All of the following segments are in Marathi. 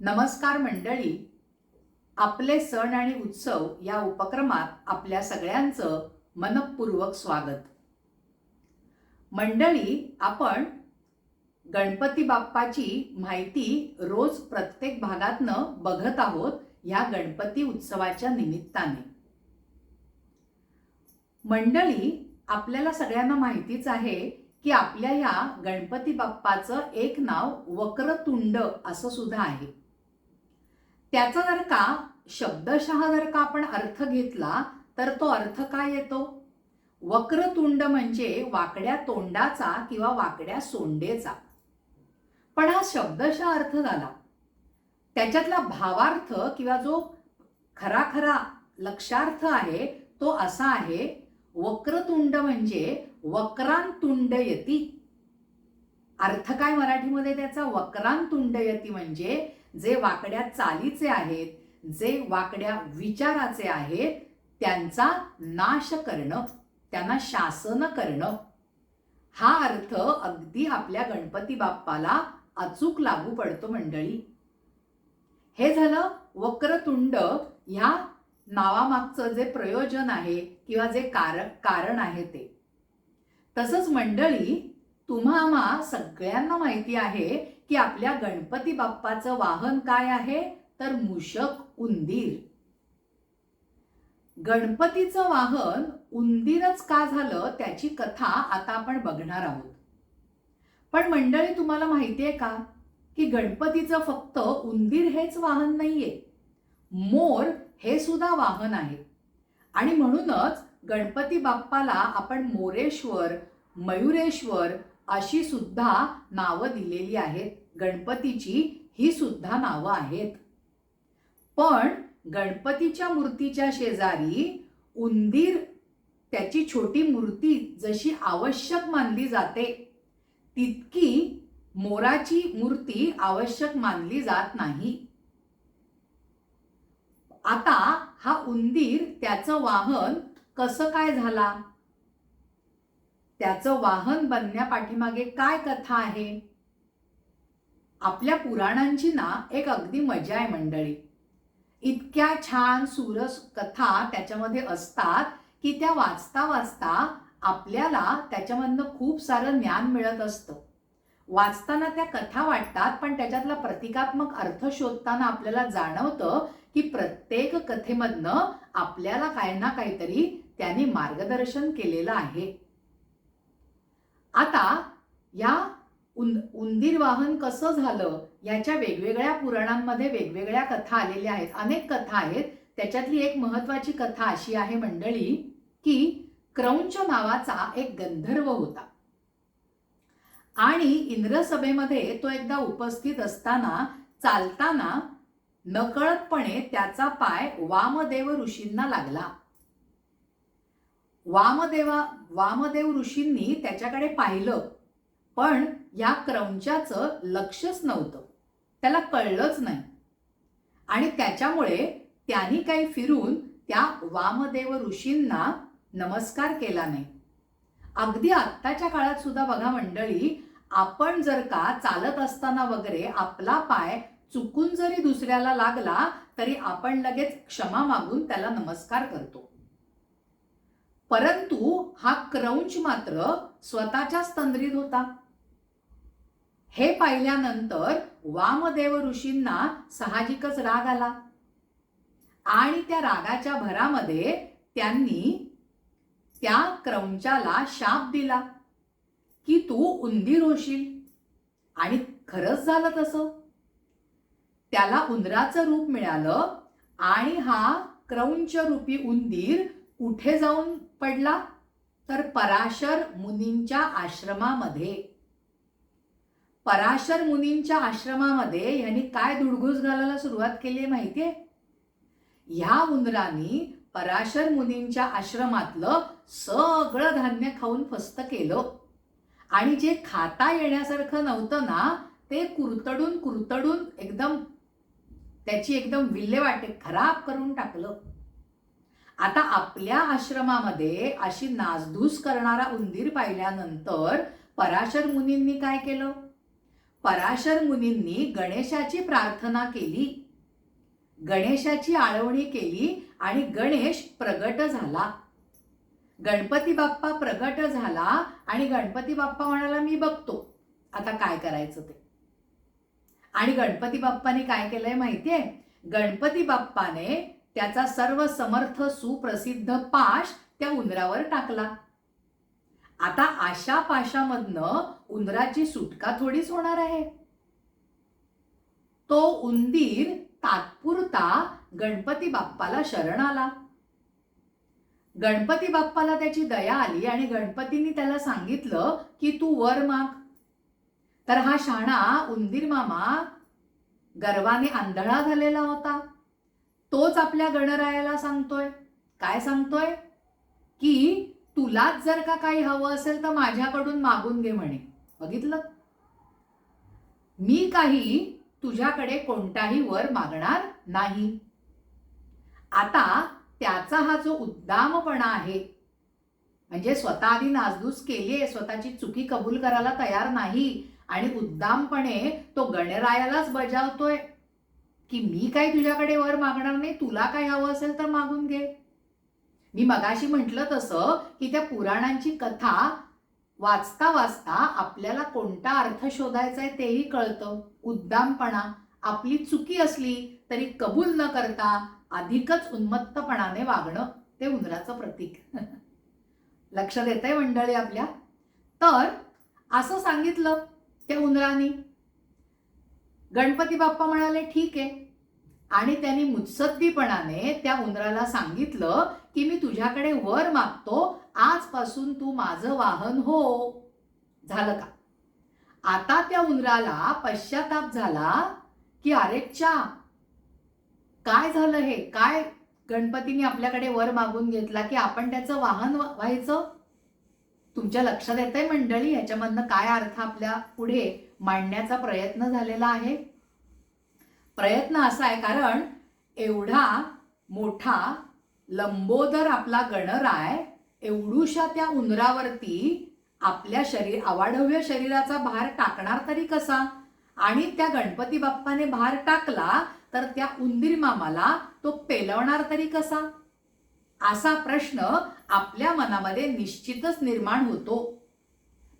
नमस्कार मंडळी. आपले सण आणि उत्सव या उपक्रमात आपल्या सगळ्यांचं मनपूर्वक स्वागत. मंडळी आपण गणपती बाप्पाची माहिती रोज प्रत्येक भागातनं बघत आहोत ह्या गणपती उत्सवाच्या निमित्ताने. मंडळी आपल्याला सगळ्यांना माहितीच आहे की आपल्या या गणपती बाप्पाचं एक नाव वक्रतुंड असं सुद्धा आहे. त्याचा जर का शब्दशः जर का आपण अर्थ घेतला तर तो अर्थ काय येतो? वक्रतुंड म्हणजे वाकड्या तोंडाचा किंवा वाकड्या सोंडेचा. पण हा शब्दशः अर्थ झाला. त्याच्यातला भावार्थ किंवा जो खरा खरा लक्षार्थ आहे तो असा आहे वक्रतुंड म्हणजे वक्रांतुंड यती. अर्थ काय मराठीमध्ये त्याचा? वक्रांतुंड यती म्हणजे जे वाकड्या चालीचे आहेत जे वाकड्या विचाराचे आहेत त्यांचा नाश करणं त्यांना शासन करणं. हा अर्थ अगदी आपल्या गणपती बाप्पाला अचूक लागू पडतो मंडळी. हे झालं वक्रतुंड ह्या नावामागचं जे प्रयोजन आहे किंवा जे कार कारण आहे ते. तसंच मंडळी तुम्हा सगळ्यांना माहिती आहे की आपल्या गणपती बाप्पाचं वाहन काय आहे? तर मुशक उंदीर. गणपतीचं वाहन उंदीरच का झालं त्याची कथा आता आपण बघणार आहोत. पण मंडळी तुम्हाला माहिती आहे का की गणपतीचं फक्त उंदीर हेच वाहन नाहीये. मोर हे सुद्धा वाहन आहे. आणि म्हणूनच गणपती बाप्पाला आपण मोरेश्वर मयुरेश्वर अशी सुद्धा नावं दिलेली आहेत. गणपतीची ही सुद्धा नावं आहेत. पण गणपतीच्या मूर्तीच्या शेजारी उंदीर त्याची छोटी मूर्ती जशी आवश्यक मानली जाते तितकी मोराची मूर्ती आवश्यक मानली जात नाही. आता हा उंदीर त्याचं वाहन कसं काय झाला? त्याचं वाहन बनण्यापाठीमागे काय कथा आहे? आपल्या पुराणांची ना एक अगदी मजा आहे मंडळी. इतक्या छान सुरस कथा त्याच्यामध्ये असतात की त्या वाचता वाचता आपल्याला त्याच्यामधनं खूप सारं ज्ञान मिळत असतं. वाचताना त्या कथा वाटतात पण त्याच्यातला प्रतिकात्मक अर्थ शोधताना आपल्याला जाणवतं की प्रत्येक कथेमधनं आपल्याला काही ना काहीतरी त्यांनी मार्गदर्शन केलेलं आहे. आता या उं उंदीर वाहन कसं झालं? याच्या वेगवेगळ्या पुराणांमध्ये वेगवेगळ्या कथा आलेल्या आहेत. अनेक कथा आहेत. त्याच्यातली एक महत्वाची कथा अशी आहे मंडळी की क्रौंच नावाचा एक गंधर्व होता. आणि इंद्रसभेमध्ये तो एकदा उपस्थित असताना चालताना नकळतपणे त्याचा पाय वामदेव ऋषींना लागला. वामदेवा वामदेव ऋषींनी त्याच्याकडे पाहिलं. पण या क्रौंचाचं लक्षच नव्हतं. त्याला कळलंच नाही. आणि त्याच्यामुळे त्यांनी काही फिरून त्या वामदेव ऋषींना नमस्कार केला नाही. अगदी आत्ताच्या काळात सुद्धा बघा मंडळी आपण जर का चालत असताना वगैरे आपला पाय चुकून जरी दुसऱ्याला लागला तरी आपण लगेच क्षमा मागून त्याला नमस्कार करतो. परंतु हा क्रौंच मात्र स्वतःच्याच तंद्रीत होता. हे पाहिल्यानंतर वामदेव ऋषींना साहजिकच राग आला. आणि त्या रागाच्या भरामध्ये त्यांनी त्या क्रौंचाला शाप दिला की तू उंदीर होशील आणि खरंच झालं तसं. त्याला उंदराचं रूप मिळालं आणि हा क्रौंच रूपी उंदीर कुठे जाऊन पडला तर पराशर मुनींच्या आश्रमामध्ये. पराशर मुनींच्या आश्रमामध्ये यांनी काय धुडघूस घालायला सुरुवात केली आहे माहितीये? ह्या उंदरांनी पराशर मुनींच्या आश्रमातलं सगळं धान्य खाऊन फस्त केलं. आणि जे खाता येण्यासारखं नव्हतं ना ते कुरतडून कुरतडून एकदम त्याची एकदम विल्हेवाटे खराब करून टाकलं. आता आपल्या आश्रमामध्ये अशी नासधूस करणारा उंदीर पाहिल्यानंतर पराशर मुनींनी काय केलं? पराशर मुनींनी गणेशाची प्रार्थना केली. गणेशाची आळवणी केली आणि गणेश प्रगट झाला. गणपती बाप्पा प्रगट झाला आणि गणपती बाप्पा म्हणाला मी बघतो. आता काय करायचं ते? आणि गणपती बाप्पाने काय केलंय माहितीये? गणपती बाप्पाने त्याचा सर्व समर्थ सुप्रसिद्ध पाश त्या उंदरावर टाकला. आता आशा पाशामधनं उंदराची सुटका थोडीच होणार आहे. तो उंदीर तात्पुरता गणपती बाप्पाला शरण आला. गणपती बाप्पाला त्याची दया आली आणि गणपतींनी त्याला सांगितलं की तू वर माग. तर हा शाणा उंदीर मामा गर्वाने आंधळा झालेला होता. तोच आपल्या गणरायाला सांगतोय. काय सांगतोय? की तुलाच जर का काही हवं असेल तर माझ्याकडून मागून घे म्हणे. बघितलं? मी काही तुझ्याकडे कोणताही वर मागणार नाही. आता त्याचा हा जो उद्दामपणा आहे म्हणजे स्वतः आधी नासधूस आहे स्वतःची चुकी कबूल करायला तयार नाही आणि उद्दामपणे तो गणरायालाच बजावतोय की मी काय तुझ्याकडे वर मागणार नाही तुला काय हवं असेल तर मागून घे. मी मगाशी म्हटलं तसं की त्या पुराणांची कथा वाचता वाचता आपल्याला कोणता अर्थ शोधायचा आहे तेही कळतं. उद्दामपणा. आपली चुकी असली तरी कबूल न करता अधिकच उन्मत्तपणाने वागणं ते उंदराचं प्रतीक. लक्ष देत आहे मंडळी आपल्या? तर असं सांगितलं त्या उंदराने. गणपती बाप्पा म्हणाले ठीक आहे. आणि त्यांनी मुत्सद्दीपणाने त्या उंदराला सांगितलं की मी तुझ्याकडे वर मागतो आजपासून तू माझं वाहन हो. झालं का? आता त्या उंदराला पश्चाताप झाला की अरेच्या काय झालं हे? काय गणपतीने आपल्याकडे वर मागून घेतला की आपण त्याचं वाहन व्हायचं? तुमच्या लक्षात येत आहे मंडळी? ह्याच्यामधनं काय अर्थ आपल्या पुढे? मांडण्याचा प्रयत्न झालेला आहे. प्रयत्न असा आहे कारण एवढा मोठा लंबोदर आपला गणराय एवढूशा त्या उंदरावरती आपल्या शरीर अवाढव्य शरीराचा भार टाकणार तरी कसा? आणि त्या गणपती बाप्पाने भार टाकला तर त्या उंदीर मामाला तो पेलवणार तरी कसा? असा प्रश्न आपल्या मनामध्ये निश्चितच निर्माण होतो.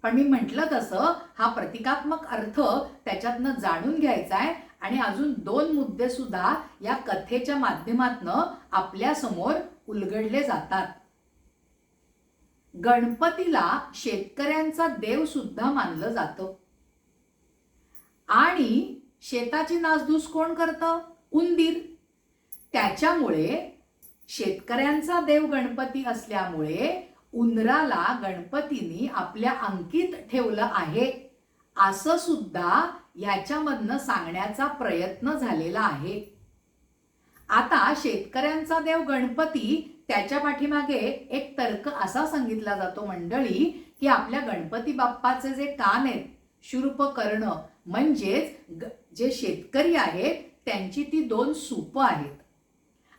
पण मी म्हटलं तसं हा प्रतिकात्मक अर्थ त्याच्यातनं जाणून घ्यायचा आहे आणि अजून दोन मुद्दे सुद्धा या कथेच्या माध्यमातनं आपल्यासमोर उलगडले जातात. गणपतीला शेतकऱ्यांचा देव सुद्धा मानलं जातं. आणि शेताची नासधूस कोण करतं? उंदीर. त्याच्यामुळे शेतकऱ्यांचा देव गणपती असल्यामुळे उंदराला गणपतीने आपल्या अंकित ठेवलं आहे. असं सुद्धा ह्याच्यामधनं सांगण्याचा प्रयत्न झालेला आहे. आता शेतकऱ्यांचा देव गणपती त्याच्या पाठीमागे एक तर्क असा सांगितला जातो मंडळी की आपल्या गणपती बाप्पाचे जे कान आहेत शुरूप करणं म्हणजेच ग- जे शेतकरी आहेत त्यांची ती दोन सूप आहेत.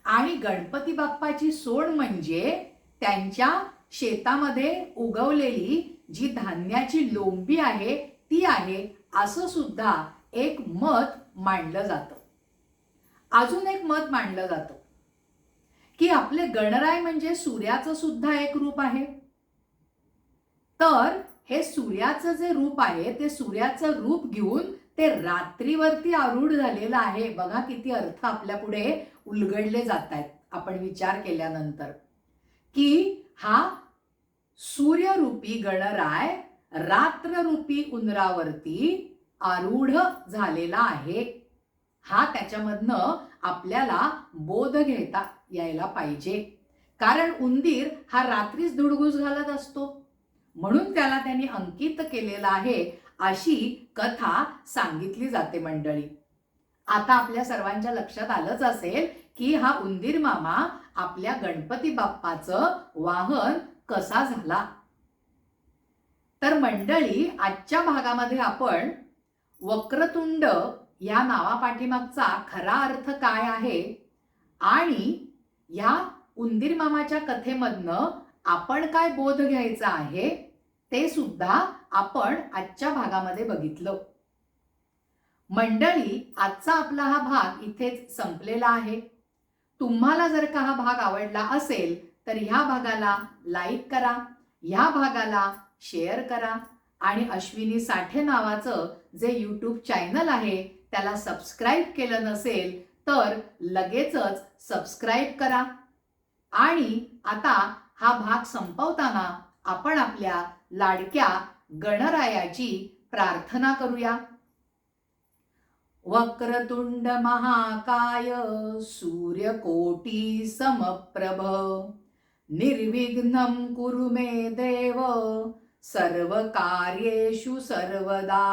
आणि गणपती बाप्पाची सोड म्हणजे त्यांच्या शेतामध्ये उगवलेली जी धान्याची लोंबी आहे ती आहे असं सुद्धा एक मत मांडलं जातं. अजून एक मत मांडलं जातं. की आपले गणराय म्हणजे सूर्याचं सुद्धा एक रूप आहे. तर हे सूर्याचं जे रूप आहे ते सूर्याचं रूप घेऊन ते रात्रीवरती आरूढ झालेलं आहे. बघा किती अर्थ आपल्या पुढे उलगडले जात आहेत आपण विचार केल्यानंतर. की हा सूर्यरूपी गणराय रात्ररूपी उंदरावरती आरूढ झालेला आहे. हा त्याच्यामधनं आपल्याला बोध घेता यायला पाहिजे. कारण उंदीर हा रात्रीच धुडगुस घालत असतो. म्हणून त्याला त्यांनी अंकित केलेला आहे अशी कथा सांगितली जाते मंडळी. आता आपल्या सर्वांच्या लक्षात आलंच असेल की हा उंदीर मामा आपल्या गणपती बाप्पाचं वाहन कसा झाला? तर मंडळी आजच्या भागामध्ये आपण वक्रतुंड या नावापाठीमागचा खरा अर्थ काय आहे आणि या उंदीर मामाच्या कथेमधनं आपण काय बोध घ्यायचा आहे ते सुद्धा आपण आजच्या भागामध्ये बघितलं. मंडळी आजचा आपला हा भाग इथेच संपलेला आहे. तुम्हाला जर का हा भाग आवडला असेल तर ह्या भागाला लाईक करा ह्या भागाला शेअर करा आणि अश्विनी साठे नावाचं जे यूट्यूब चॅनल आहे त्याला सबस्क्राईब केलं नसेल तर लगेचच सबस्क्राईब करा. आणि आता हा भाग संपवताना आपण आपल्या लाडक्या गणरायाची प्रार्थना करूया. वक्रतुंड महाकाय सूर्यकोटी समप्रभ. निर्विघ्नं कुरु मे देव सर्वकार्येषु सर्वदा।